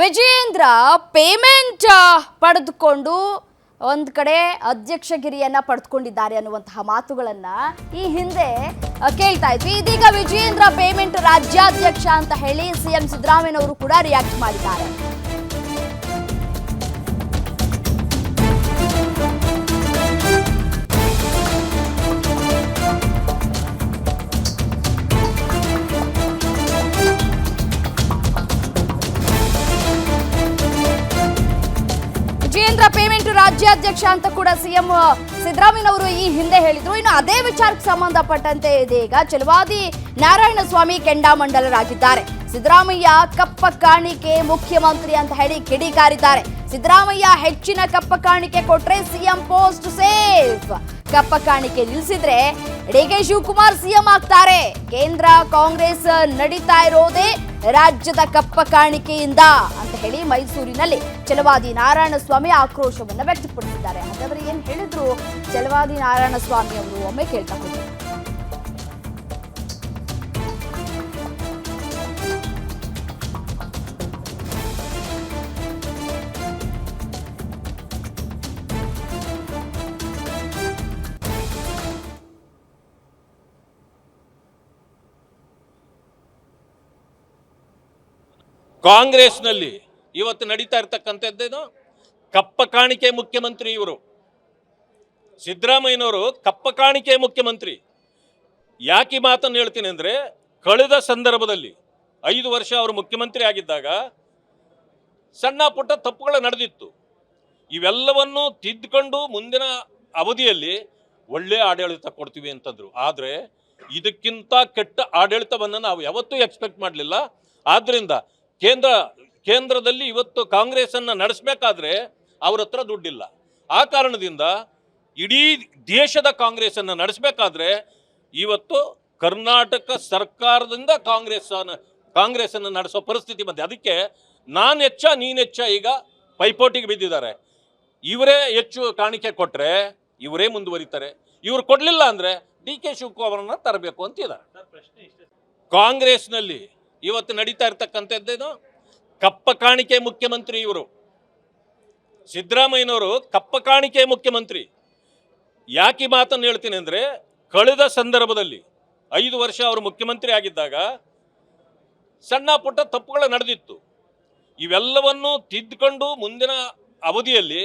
Vijayendra payment ಪಡೆದುಕೊಂಡು ಒಂದು ಕಡೆ ಅಧ್ಯಕ್ಷಗಿರಿಯನ್ನ ಪಡೆದುಕೊಂಡಿದ್ದಾರೆ ಅನ್ನುವಂತಹ ಮಾತುಗಳನ್ನ ಈ ಹಿಂದೆ ಕೇಳ್ತಾ ಇದ್ವಿ. ಇದೀಗ ವಿಜಯೇಂದ್ರ ಪೇಮೆಂಟ್ ರಾಜ್ಯಾಧ್ಯಕ್ಷ ಅಂತ ಹೇಳಿ ಸಿಎಂ ಸಿದ್ದರಾಮಯ್ಯನವರು ಕೂಡ ರಿಯಾಕ್ಟ್ ಮಾಡಿದ್ದಾರೆ. ವಿಜಯೇಂದ್ರ ಪೇಮೆಂಟ್ ರಾಜ್ಯಾಧ್ಯಕ್ಷ ಅಂತ ಕೂಡ ಸಿಎಂ ಸಿದ್ದರಾಮಯ್ಯನವರು ಈ ಹಿಂದೆ ಹೇಳಿದ್ರು. ಇನ್ನು ಅದೇ ವಿಚಾರಕ್ಕೆ ಸಂಬಂಧಪಟ್ಟಂತೆ ಇದೀಗ ಚಲವಾದಿ ನಾರಾಯಣ ಸ್ವಾಮಿ ಕೆಂಡಾಮಂಡಲರಾಗಿದ್ದಾರೆ ಸಿದ್ದರಾಮಯ್ಯ ಕಪ್ಪ ಕಾಣಿಕೆ ಮುಖ್ಯಮಂತ್ರಿ ಅಂತ ಹೇಳಿ ಕಿಡಿಕಾರಿದ್ದಾರೆ. ಸಿದ್ದರಾಮಯ್ಯ ಹೆಚ್ಚಿನ ಕಪ್ಪ ಕಾಣಿಕೆ ಕೊಟ್ರೆ ಸಿಎಂ ಪೋಸ್ಟ್ ಸೇಫ್. ಕಪ್ಪ ಕಾಣಿಕೆ ನಿಲ್ಲಿಸಿದ್ರೆ ಡಿ ಕೆ ಶಿವಕುಮಾರ್ ಸಿಎಂ ಆಗ್ತಾರೆ. ಕೇಂದ್ರ ಕಾಂಗ್ರೆಸ್ ನಡೀತಾ ಇರೋದೇ ರಾಜ್ಯದ ಕಪ್ಪ ಕಾಣಿಕೆಯಿಂದ ಅಂತ ಹೇಳಿ ಮೈಸೂರಿನಲ್ಲಿ ಚಲವಾದಿ ನಾರಾಯಣಸ್ವಾಮಿ ಆಕ್ರೋಶವನ್ನು ವ್ಯಕ್ತಪಡಿಸಿದ್ದಾರೆ. ಹಾಗಾದ್ರೆ ಏನ್ ಹೇಳಿದ್ರು? ಚಲವಾದಿ ನಾರಾಯಣ ಸ್ವಾಮಿ ಅವರು? ಒಮ್ಮೆ ಕೇಳ್ತಾ ಹೋಗಿ ಕಾಂಗ್ರೆಸ್ನಲ್ಲಿ ಇವತ್ತು ನಡೀತಾ ಇರ್ತಕ್ಕಂಥದ್ದೇನು? ಕಪ್ಪ ಕಾಣಿಕೆ ಮುಖ್ಯಮಂತ್ರಿ ಇವರು. ಸಿದ್ದರಾಮಯ್ಯನವರು ಕಪ್ಪ ಕಾಣಿಕೆ ಮುಖ್ಯಮಂತ್ರಿ. ಯಾಕೆ ಮಾತನ್ನು ಹೇಳ್ತೀನಿ ಅಂದರೆ, ಕಳೆದ ಸಂದರ್ಭದಲ್ಲಿ ಐದು ವರ್ಷ ಅವರು ಮುಖ್ಯಮಂತ್ರಿ ಆಗಿದ್ದಾಗ ಸಣ್ಣ ಪುಟ್ಟ ತಪ್ಪುಗಳು ನಡೆದಿತ್ತು. ಇವೆಲ್ಲವನ್ನು ತಿದ್ದುಕೊಂಡು ಮುಂದಿನ ಅವಧಿಯಲ್ಲಿ ಒಳ್ಳೆಯ ಆಡಳಿತ ಕೊಡ್ತೀವಿ ಅಂತಂದ್ರು. ಆದರೆ, ಇದಕ್ಕಿಂತ ಕೆಟ್ಟ ಆಡಳಿತವನ್ನು ನಾವು ಯಾವತ್ತೂ ಎಕ್ಸ್ಪೆಕ್ಟ್ ಮಾಡಲಿಲ್ಲ. ಆದ್ದರಿಂದ ಕೇಂದ್ರ ಕೇಂದ್ರದಲ್ಲಿ ಇವತ್ತು ಕಾಂಗ್ರೆಸ್ಸನ್ನು ನಡೆಸಬೇಕಾದ್ರೆ ಅವ್ರ ಹತ್ರ ದುಡ್ಡಿಲ್ಲ. ಆ ಕಾರಣದಿಂದ ಇಡೀ ದೇಶದ ಕಾಂಗ್ರೆಸ್ಸನ್ನು ನಡೆಸಬೇಕಾದ್ರೆ ಇವತ್ತು ಕರ್ನಾಟಕ ಸರ್ಕಾರದಿಂದ ಕಾಂಗ್ರೆಸ್ ಕಾಂಗ್ರೆಸ್ಸನ್ನು ನಡೆಸೋ ಪರಿಸ್ಥಿತಿ ಬಂದಿದೆ. ಅದಕ್ಕೆ ನಾನು ಹೆಚ್ಚ ನೀನು ಹೆಚ್ಚ ಈಗ ಪೈಪೋಟಿಗೆ ಬಿದ್ದಿದ್ದಾರೆ. ಇವರೇ ಹೆಚ್ಚು ಕಾಣಿಕೆ ಕೊಟ್ಟರೆ ಇವರೇ ಮುಂದುವರಿತಾರೆ. ಇವರು ಕೊಡಲಿಲ್ಲ ಅಂದರೆ ಡಿ ಕೆ ಶಿವಕುಮಾರನ್ನ ತರಬೇಕು ಅಂತಿದ್ದಾರೆ ಕಾಂಗ್ರೆಸ್ನಲ್ಲಿ ಇವತ್ತು ನಡೀತಾ ಇರ್ತಕ್ಕಂಥದ್ದೇನು ಕಪ್ಪ ಕಾಣಿಕೆ ಮುಖ್ಯಮಂತ್ರಿ ಇವರು. ಸಿದ್ದರಾಮಯ್ಯನವರು ಕಪ್ಪ ಕಾಣಿಕೆ ಮುಖ್ಯಮಂತ್ರಿ. ಯಾಕೆ ಮಾತನ್ನು ಹೇಳ್ತೀನಿ ಅಂದರೆ ಕಳೆದ ಸಂದರ್ಭದಲ್ಲಿ ಐದು ವರ್ಷ ಅವರು ಮುಖ್ಯಮಂತ್ರಿ ಆಗಿದ್ದಾಗ ಸಣ್ಣ ಪುಟ್ಟ ತಪ್ಪುಗಳು ನಡೆದಿತ್ತು. ಇವೆಲ್ಲವನ್ನು ತಿದ್ದುಕೊಂಡು ಮುಂದಿನ ಅವಧಿಯಲ್ಲಿ